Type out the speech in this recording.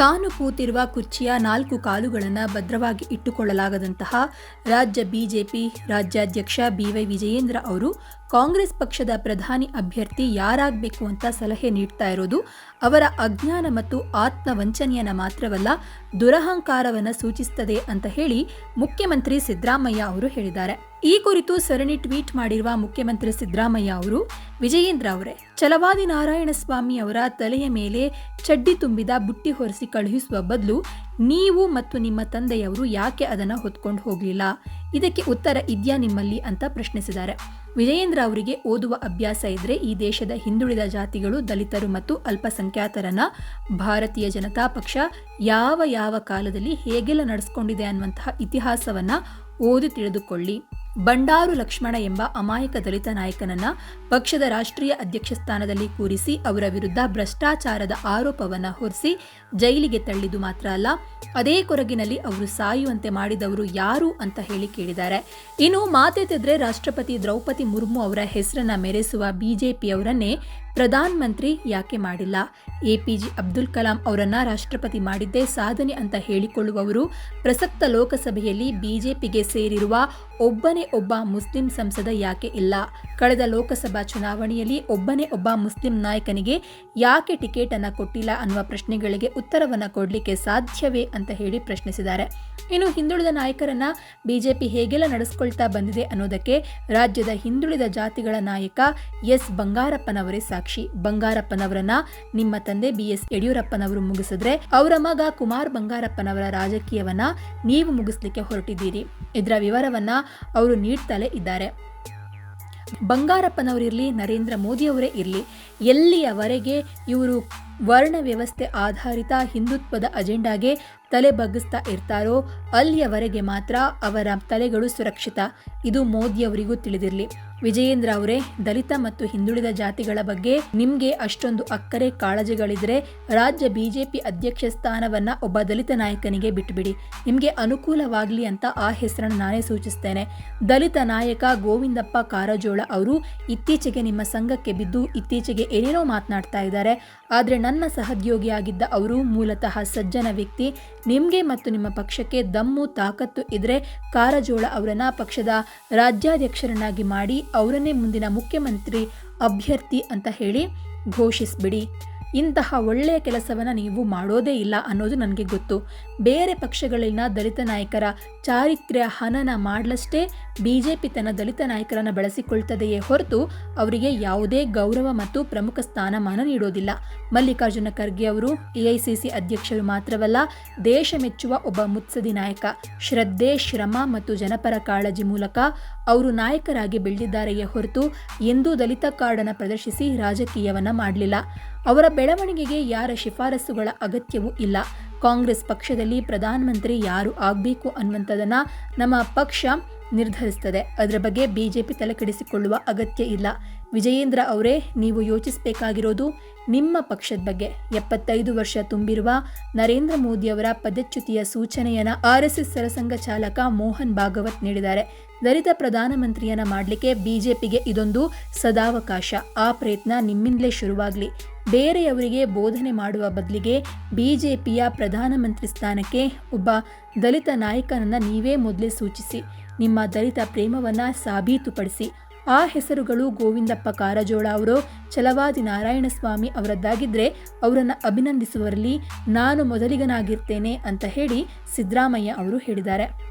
ತಾನು ಕೂತಿರುವ ಕುರ್ಚಿಯ ನಾಲ್ಕು ಕಾಲುಗಳನ್ನು ಭದ್ರವಾಗಿ ಇಟ್ಟುಕೊಳ್ಳಲಾಗದಂತಹ ರಾಜ್ಯ ಬಿಜೆಪಿ ರಾಜ್ಯಾಧ್ಯಕ್ಷ ಬಿವೈ ವಿಜಯೇಂದ್ರ ಅವರು ಕಾಂಗ್ರೆಸ್ ಪಕ್ಷದ ಪ್ರಧಾನಿ ಅಭ್ಯರ್ಥಿ ಯಾರಾಗಬೇಕು ಅಂತ ಸಲಹೆ ನೀಡ್ತಾ ಇರೋದು ಅವರ ಅಜ್ಞಾನ ಮತ್ತು ಆತ್ಮವಂಚನೆಯನ್ನ ಮಾತ್ರವಲ್ಲ, ದುರಹಂಕಾರವನ್ನು ಸೂಚಿಸುತ್ತದೆ ಅಂತ ಹೇಳಿ ಮುಖ್ಯಮಂತ್ರಿ ಸಿದ್ದರಾಮಯ್ಯ ಅವರು ಹೇಳಿದ್ದಾರೆ. ಈ ಕುರಿತು ಸರಣಿ ಟ್ವೀಟ್ ಮಾಡಿರುವ ಮುಖ್ಯಮಂತ್ರಿ ಸಿದ್ದರಾಮಯ್ಯ ಅವರು, ವಿಜಯೇಂದ್ರ ಅವರೇ ಚಲವಾದಿ ನಾರಾಯಣಸ್ವಾಮಿ ಅವರ ತಲೆಯ ಮೇಲೆ ಚಡ್ಡಿ ತುಂಬಿದ ಬುಟ್ಟಿ ಹೊರಿಸಿ ಕಳುಹಿಸುವ ಬದಲು ನೀವು ಮತ್ತು ನಿಮ್ಮ ತಂದೆಯವರು ಯಾಕೆ ಅದನ್ನು ಹೊತ್ಕೊಂಡು ಹೋಗಲಿಲ್ಲ? ಇದಕ್ಕೆ ಉತ್ತರ ಇದೆಯಾ ನಿಮ್ಮಲ್ಲಿ ಅಂತ ಪ್ರಶ್ನಿಸಿದ್ದಾರೆ. ವಿಜಯೇಂದ್ರ ಅವರಿಗೆ ಓದುವ ಅಭ್ಯಾಸ ಇದ್ರೆ ಈ ದೇಶದ ಹಿಂದುಳಿದ ಜಾತಿಗಳು, ದಲಿತರು ಮತ್ತು ಅಲ್ಪಸಂಖ್ಯಾತರನ್ನ ಭಾರತೀಯ ಜನತಾ ಪಕ್ಷ ಯಾವ ಯಾವ ಕಾಲದಲ್ಲಿ ಹೇಗೆಲ್ಲ ನಡೆಸ್ಕೊಂಡಿದೆ ಅನ್ನುವಂತಹ ಇತಿಹಾಸವನ್ನ ಓದಿ ತಿಳಿದುಕೊಳ್ಳಿ. ಬಂಡಾರು ಲಕ್ಷ್ಮಣ ಎಂಬ ಅಮಾಯಕ ದಲಿತ ನಾಯಕನನ್ನ ಪಕ್ಷದ ರಾಷ್ಟ್ರೀಯ ಅಧ್ಯಕ್ಷ ಸ್ಥಾನದಲ್ಲಿ ಕೂರಿಸಿ ಅವರ ವಿರುದ್ಧ ಭ್ರಷ್ಟಾಚಾರದ ಆರೋಪವನ್ನು ಹೊರಿಸಿ ಜೈಲಿಗೆ ತಳ್ಳಿದು ಮಾತ್ರ ಅಲ್ಲ ಅದೇ ಕೊರಗಿನಲ್ಲಿ ಅವರು ಸಾಯುವಂತೆ ಮಾಡಿದವರು ಯಾರು ಅಂತ ಹೇಳಿ ಕೇಳಿದ್ದಾರೆ. ಇನ್ನು ಮಾತೆತ್ತಿದ್ರೆ ರಾಷ್ಟ್ರಪತಿ ದ್ರೌಪದಿ ಮುರ್ಮು ಅವರ ಹೆಸರನ್ನ ಮೆರೆಸುವ ಬಿಜೆಪಿಯವರನ್ನೇ ಪ್ರಧಾನ ಮಂತ್ರಿ ಯಾಕೆ ಮಾಡಿಲ್ಲ? ಎ ಎಪಿಜೆ ಅಬ್ದುಲ್ ಕಲಾಂ ಅವರನ್ನ ರಾಷ್ಟ್ರಪತಿ ಮಾಡಿದ್ದೇ ಸಾಧನೆ ಅಂತ ಹೇಳಿಕೊಳ್ಳುವವರು ಪ್ರಸಕ್ತ ಲೋಕಸಭೆಯಲ್ಲಿ ಬಿಜೆಪಿಗೆ ಸೇರಿರುವ ಒಬ್ಬನೇ ಒಬ್ಬ ಮುಸ್ಲಿಂ ಸಂಸದ ಯಾಕೆ ಇಲ್ಲ? ಕಳೆದ ಲೋಕಸಭಾ ಚುನಾವಣೆಯಲ್ಲಿ ಒಬ್ಬನೇ ಒಬ್ಬ ಮುಸ್ಲಿಂ ನಾಯಕನಿಗೆ ಯಾಕೆ ಟಿಕೆಟ್ ಅನ್ನ ಕೊಟ್ಟಿಲ್ಲ ಅನ್ನುವ ಪ್ರಶ್ನೆಗಳಿಗೆ ಉತ್ತರವನ್ನ ಕೊಡಲಿಕ್ಕೆ ಸಾಧ್ಯವೇ ಅಂತ ಹೇಳಿ ಪ್ರಶ್ನಿಸಿದ್ದಾರೆ. ಇನ್ನು ಹಿಂದುಳಿದ ನಾಯಕರನ್ನ ಬಿಜೆಪಿ ಹೇಗೆಲ್ಲ ನಡೆಸ್ಕೊಳ್ತಾ ಬಂದಿದೆ ಅನ್ನೋದಕ್ಕೆ ರಾಜ್ಯದ ಹಿಂದುಳಿದ ಜಾತಿಗಳ ನಾಯಕ ಎಸ್ ಬಂಗಾರಪ್ಪನವರೇ ಸಾಕ್ಷಿ ಬಂಗಾರಪ್ಪನವರನ್ನ ನಿಮ್ಮ ತಂದೆ ಬಿ ಎಸ್ ಯಡಿಯೂರಪ್ಪನವರು ಮುಗಿಸಿದ್ರೆ ಅವರ ಮಗ ಕುಮಾರ್ ಬಂಗಾರಪ್ಪನವರ ರಾಜಕೀಯವನ್ನ ನೀವು ಮುಗಿಸ್ಲಿಕ್ಕೆ ಹೊರಟಿದ್ದೀರಿ. ಇದರ ವಿವರವನ್ನ ಅವರು ನೀಡ್ತಲೇ ಇದ್ದಾರೆ. ಬಂಗಾರಪ್ಪನವರಿರಲಿ, ನರೇಂದ್ರ ಮೋದಿಯವರೇ ಇರಲಿ, ಎಲ್ಲಿಯವರೆಗೆ ಇವರು ವರ್ಣ ವ್ಯವಸ್ಥೆ ಆಧಾರಿತ ಹಿಂದುತ್ವದ ಅಜೆಂಡಾಗೆ ತಲೆ ಬಗ್ಗಿಸ್ತಾ ಇರ್ತಾರೋ ಅಲ್ಲಿಯವರೆಗೆ ಮಾತ್ರ ಅವರ ತಲೆಗಳು ಸುರಕ್ಷಿತ. ಇದು ಮೋದಿಯವರಿಗೂ ತಿಳಿದಿರಲಿ. ವಿಜಯೇಂದ್ರ ಅವರೇ ದಲಿತ ಮತ್ತು ಹಿಂದುಳಿದ ಜಾತಿಗಳ ಬಗ್ಗೆ ನಿಮಗೆ ಅಷ್ಟೊಂದು ಅಕ್ಕರೆ ಕಾಳಜಿಗಳಿದ್ರೆ ರಾಜ್ಯ ಬಿಜೆಪಿ ಅಧ್ಯಕ್ಷ ಸ್ಥಾನವನ್ನ ಒಬ್ಬ ದಲಿತ ನಾಯಕನಿಗೆ ಬಿಟ್ಟುಬಿಡಿ ನಿಮಗೆ ಅನುಕೂಲವಾಗಲಿ ಅಂತ ಆ ಹೆಸರನ್ನು ನಾನೇ ಸೂಚಿಸ್ತೇನೆ. ದಲಿತ ನಾಯಕ ಗೋವಿಂದಪ್ಪ ಕಾರಜೋಳ ಅವರು ಇತ್ತೀಚೆಗೆ ನಿಮ್ಮ ಸಂಘಕ್ಕೆ ಬಿದ್ದು ಇತ್ತೀಚೆಗೆ ಏನೇನೋ ಮಾತನಾಡ್ತಾ ಇದ್ದಾರೆ. ಆದರೆ ನನ್ನ ಸಹೋದ್ಯೋಗಿಯಾಗಿದ್ದ ಅವರು ಮೂಲತಃ ಸಜ್ಜನ ವ್ಯಕ್ತಿ. ನಿಮಗೆ ಮತ್ತು ನಿಮ್ಮ ಪಕ್ಷಕ್ಕೆ ದಮ್ಮು, ತಾಕತ್ತು ಇದ್ರೆ ಕಾರಜೋಳ ಅವರನ್ನ ಪಕ್ಷದ ರಾಜ್ಯಾಧ್ಯಕ್ಷರನ್ನಾಗಿ ಮಾಡಿ ಅವರನ್ನೇ ಮುಂದಿನ ಮುಖ್ಯಮಂತ್ರಿ ಅಭ್ಯರ್ಥಿ ಅಂತ ಹೇಳಿ ಘೋಷಿಸ್ಬಿಡಿ. ಇಂತಹ ಒಳ್ಳೆಯ ಕೆಲಸವನ್ನು ನೀವು ಮಾಡೋದೇ ಇಲ್ಲ ಅನ್ನೋದು ನನಗೆ ಗೊತ್ತು. ಬೇರೆ ಪಕ್ಷಗಳಲ್ಲಿನ ದಲಿತ ನಾಯಕರ ಚಾರಿತ್ರ್ಯ ಹನನ ಮಾಡಲಷ್ಟೇ ಬಿಜೆಪಿ ತನ್ನ ದಲಿತ ನಾಯಕರನ್ನು ಬಳಸಿಕೊಳ್ತದೆಯೇ ಹೊರತು ಅವರಿಗೆ ಯಾವುದೇ ಗೌರವ ಮತ್ತು ಪ್ರಮುಖ ಸ್ಥಾನಮಾನ ನೀಡೋದಿಲ್ಲ. ಮಲ್ಲಿಕಾರ್ಜುನ ಖರ್ಗೆ ಅವರು ಎಐಸಿಸಿ ಅಧ್ಯಕ್ಷರು ಮಾತ್ರವಲ್ಲ, ದೇಶ ಮೆಚ್ಚುವ ಒಬ್ಬ ಮುತ್ಸದಿ ನಾಯಕ. ಶ್ರದ್ಧೆ, ಶ್ರಮ ಮತ್ತು ಜನಪರ ಕಾಳಜಿ ಮೂಲಕ ಅವರು ನಾಯಕರಾಗಿ ಬೆಳೆದಿದ್ದಾರೆಯೇ ಹೊರತು ಎಂದೂ ದಲಿತ ಕಾರ್ಡನ್ನು ಪ್ರದರ್ಶಿಸಿ ರಾಜಕೀಯವನ್ನು ಮಾಡಲಿಲ್ಲ. ಅವರ ಬೆಳವಣಿಗೆಗೆ ಯಾರ ಶಿಫಾರಸುಗಳ ಅಗತ್ಯವೂ ಇಲ್ಲ. ಕಾಂಗ್ರೆಸ್ ಪಕ್ಷದಲ್ಲಿ ಪ್ರಧಾನಮಂತ್ರಿ ಯಾರು ಆಗಬೇಕು ಅನ್ನುವಂಥದ್ದನ್ನು ನಮ್ಮ ಪಕ್ಷ ನಿರ್ಧರಿಸ್ತದೆ. ಅದರ ಬಗ್ಗೆ ಬಿ ಜೆ ಪಿ ತಲೆಕೆಡಿಸಿಕೊಳ್ಳುವ ಅಗತ್ಯ ಇಲ್ಲ. ವಿಜಯೇಂದ್ರ ಅವರೇ, ನೀವು ಯೋಚಿಸಬೇಕಾಗಿರೋದು ನಿಮ್ಮ ಪಕ್ಷದ ಬಗ್ಗೆ. ಎಪ್ಪತ್ತೈದು ವರ್ಷ ತುಂಬಿರುವ ನರೇಂದ್ರ ಮೋದಿಯವರ ಪದಚ್ಯುತಿಯ ಸೂಚನೆಯನ್ನು ಆರ್ ಎಸ್ ಎಸ್ ಸರಸಂಘ ಚಾಲಕ ಮೋಹನ್ ಭಾಗವತ್ ನೀಡಿದ್ದಾರೆ. ದಲಿತ ಪ್ರಧಾನಮಂತ್ರಿಯನ್ನ ಮಾಡಲಿಕ್ಕೆ ಬಿಜೆಪಿಗೆ ಇದೊಂದು ಸದಾವಕಾಶ. ಆ ಪ್ರಯತ್ನ ನಿಮ್ಮಿಂದಲೇ ಶುರುವಾಗಲಿ. ಬೇರೆಯವರಿಗೆ ಬೋಧನೆ ಮಾಡುವ ಬದಲಿಗೆ ಬಿಜೆಪಿಯ ಪ್ರಧಾನಮಂತ್ರಿ ಸ್ಥಾನಕ್ಕೆ ಒಬ್ಬ ದಲಿತ ನಾಯಕನನ್ನು ನೀವೇ ಮೊದಲೇ ಸೂಚಿಸಿ. ನಿಮ್ಮ ದಲಿತ ಪ್ರೇಮವನ್ನು ಸಾಬೀತುಪಡಿಸಿ. ಆ ಹೆಸರುಗಳು ಗೋವಿಂದಪ್ಪ ಕಾರಜೋಳ ಅವರು, ಛಲವಾದಿ ನಾರಾಯಣಸ್ವಾಮಿ ಅವರದ್ದಾಗಿದ್ದರೆ ಅವರನ್ನು ಅಭಿನಂದಿಸುವರಲ್ಲಿ ನಾನು ಮೊದಲಿಗನಾಗಿರ್ತೇನೆ ಅಂತ ಹೇಳಿ ಸಿದ್ದರಾಮಯ್ಯ ಅವರು ಹೇಳಿದ್ದಾರೆ.